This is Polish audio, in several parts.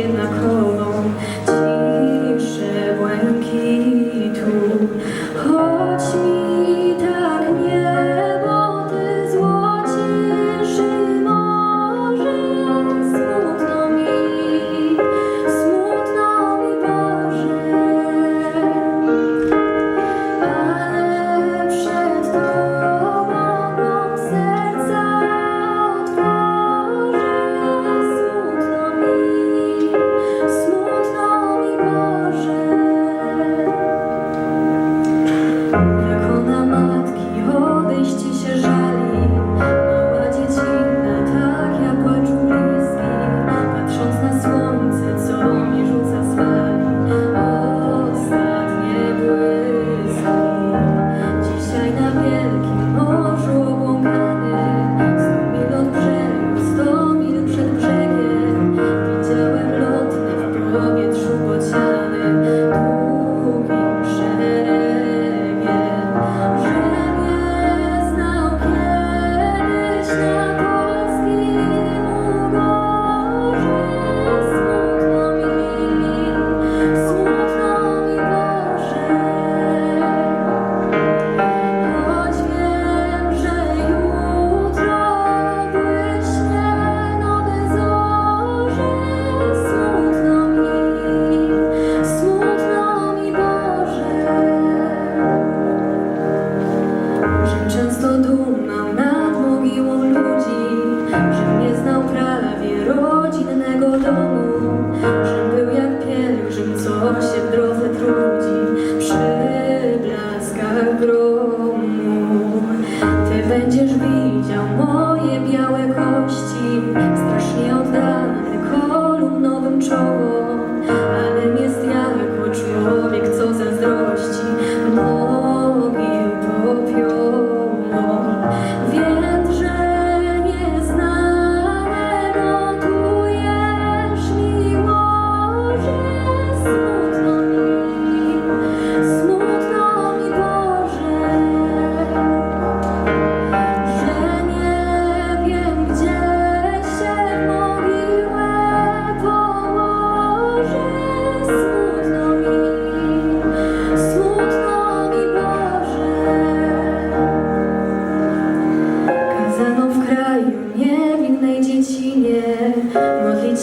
in the cold.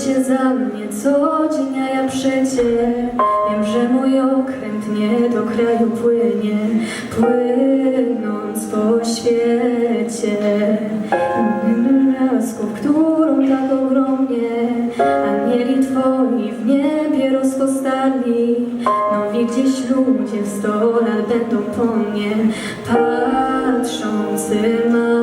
Się za mnie co dzień, ja przecie wiem, że mój okręt nie do kraju płynie, płynąc po świecie. Blasków, którą tak ogromnie anieli twoi w niebie rozpostali. Nowi gdzieś ludzie w sto lat będą po mnie patrzący. Wiem,